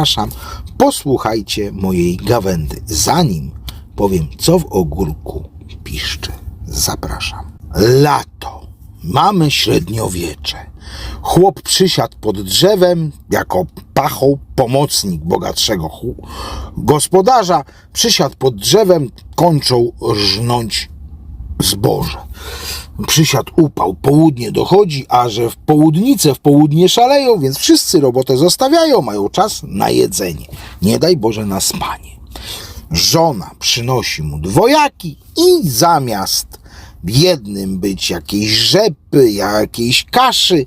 Zapraszam, posłuchajcie mojej gawędy, zanim powiem, co w ogórku piszczy. Zapraszam. Lato. Mamy średniowiecze. Chłop przysiadł pod drzewem jako pachoł, pomocnik bogatszego gospodarza. Przysiadł pod drzewem, kończą rżnąć zboże. Przysiadł upał, południe dochodzi, a że w południce w południe szaleją, więc wszyscy robotę zostawiają, mają czas na jedzenie. Nie daj Boże na spanie. Żona przynosi mu dwojaki i zamiast jednym być jakiejś rzepy, jakiejś kaszy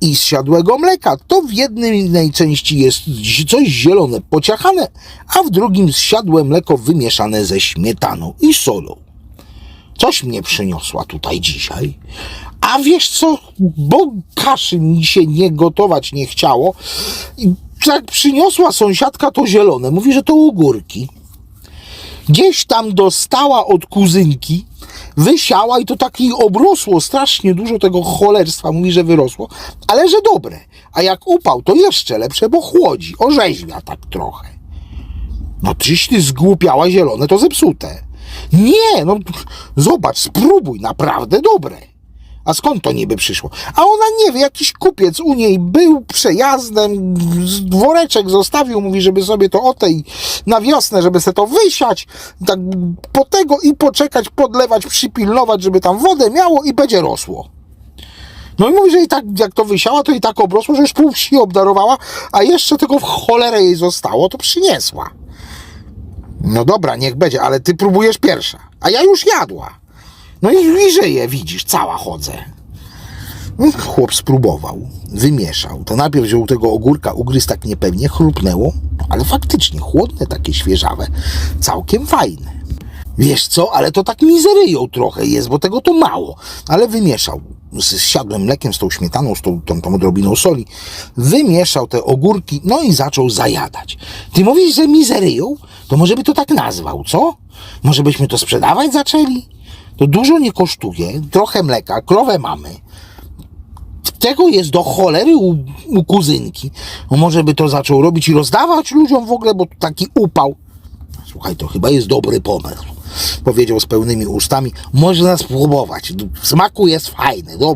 i zsiadłego mleka, to w jednej części jest coś zielone pociachane, a w drugim zsiadłe mleko wymieszane ze śmietaną i solą coś mnie przyniosła tutaj dzisiaj. A wiesz co, bo kaszy mi się nie gotować nie chciało. I jak przyniosła sąsiadka to zielone, mówi, że to ogórki. Gdzieś tam dostała od kuzynki, wysiała i to taki obrosło strasznie dużo tego cholerstwa, mówi, że wyrosło, ale że dobre. A jak upał, to jeszcze lepsze, bo chłodzi, orzeźwia tak trochę. No tyś ty zgłupiała zielone, to zepsute. Nie, no zobacz, spróbuj, naprawdę dobre. A skąd to niby przyszło? A ona nie wie, jakiś kupiec u niej był przejazdem, dworeczek zostawił, mówi, żeby sobie to o tej na wiosnę, żeby se to wysiać, tak po tego i poczekać, podlewać, przypilnować, żeby tam wodę miało i będzie rosło. No i mówi, że i tak jak to wysiała, to i tak obrosło, że już pół wsi obdarowała, a jeszcze tego w cholerę jej zostało, to przyniesła. No dobra, niech będzie, ale ty próbujesz pierwsza, a ja już jadła. No i, i widzisz, cała chodzę. No, Chłop spróbował, wymieszał. To najpierw wziął tego ogórka, ugryzł tak niepewnie, chrupnęło, ale faktycznie chłodne, takie świeżawe, całkiem fajne. Wiesz co, ale to tak mizeryją trochę jest, bo tego to mało. Ale wymieszał z siadłym mlekiem, z tą śmietaną, z tą, tą, tą odrobiną soli. Wymieszał te ogórki, no i zaczął zajadać. Ty mówisz, że mizeryją? To może by to tak nazwał, co? Może byśmy to sprzedawać zaczęli? To dużo nie kosztuje, trochę mleka, krowę mamy. Tego jest do cholery u, u kuzynki. No może by to zaczął robić i rozdawać ludziom w ogóle, bo taki upał. Słuchaj, to chyba jest dobry pomysł. Powiedział z pełnymi ustami. Można spróbować. W smaku jest fajny, dobra.